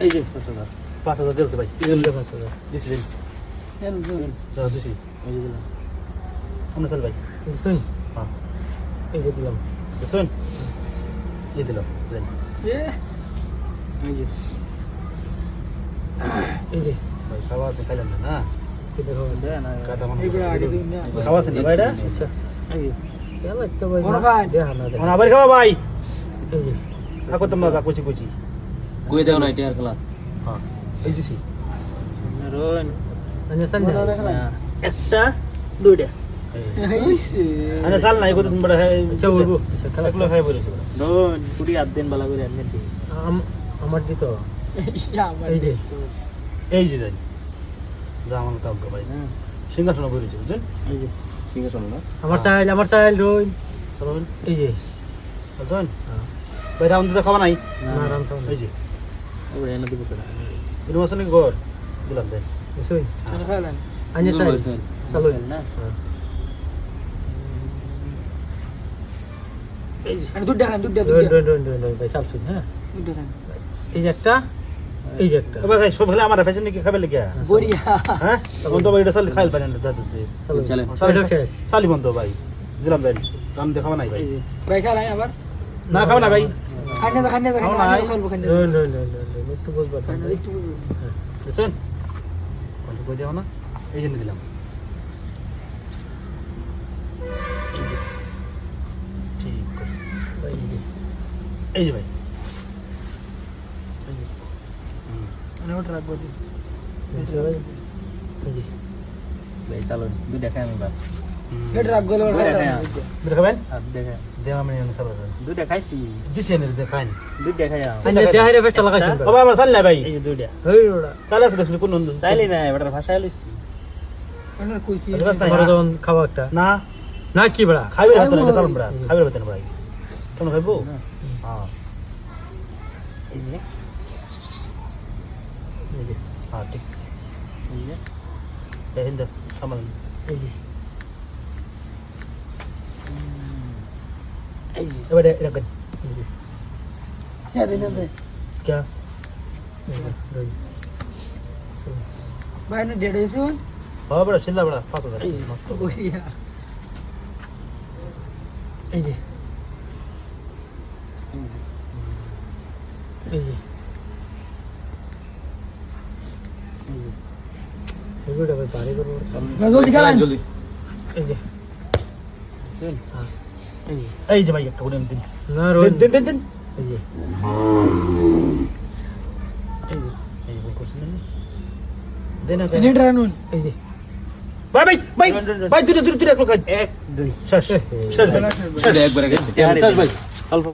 এই যে পাঁচ হাজার। পাঁচ হাজার দিয়েছে ভাই পাঁচ হাজার। দাদা দিছি। এই যে দিলাম। আমরা চল ভাই। বুঝছেন হ্যাঁ। এই যে দিলাম। বুঝছেন এই দিলাম। এই যে। এই যে। ভাই খাওয়া আছে খাইলাম না না। খাওয়া আছে। না ভাই আচ্ছা। এই যে। ভাই আবার খাওয়া ভাই। এই যে। তোমরা কুচি কুচি? কই দেও না এটা আর খেলা হ্যাঁ। এই দিছি রোন মানে সান বড় দেখা একটা দুইটা। আরে সাল নাই কত তোমরা আচ্ছা বলব। আচ্ছা খেলা একলো খাই বলেছ রোন কুড়ি আট দিন বালা করে আনবে দি আম- আমার দিত। এই যে। এই যে যা আমার কাউকে ভাই। সিংহাসন বলেছে বুঝছেন এই যে। আছে না? আমার চাইল আমার চাইল রইন চলুন এই যে। বুঝছেন ভাই রাউন্ড দিতে খাওয়া নাই? না রাম এই যে। ওরে এনে দিব দিলাম। আনে চালু। না। এই দুধ দেখান দুধ দেখান ভাই হ্যাঁ। দুধ দেখান। এই যে একটা এই যে একটা। ভাই সব খেলে আমার ফ্যাশন নাকি খাবে লেগে বড়িয়া। হ্যাঁ? তখন তো ভাই এটা সালি খাইল পারেন দাদাতে চালু চলে। সালি বন্ধ ভাই। দিলাম দেন রাম দিয়ে নাই ভাই। ভাই আবার? না ভাই। একটু বুঝবা খান্নে একটু কত কই দেও না এই জন্য দিলাম। এই যে। ভাই রাখব ভাই? যে। ভাই চালো দুই দেখাই আমি না কি বড়া খাইবে হাতে না খাইবো। কেন খাইবো হ্যাঁ হ্যাঁ ঠিক এই যে সামাল এই যে এই যে এবারে এরকম হ্যাঁ দিন দে কে ভাই না ডেড হইছো হ্যাঁ বড় ছিলা বড় পাত দে এই যে এই যে এগুলো ভাই পারে করব জলদি খেলান জলদি এই যে চল হ্যাঁ এই এই যে ভাই একটা করে দিন। দিন দিন দিন এই যে। এই যে এই যে করছেন না দেনা নেট রানুন এই যে। ভাই ভাই ভাই ভাই দুটো দুটো দুটো এক লোক এক দুই শেষ শেষ ভাই। শেষ। ভাই। অল্প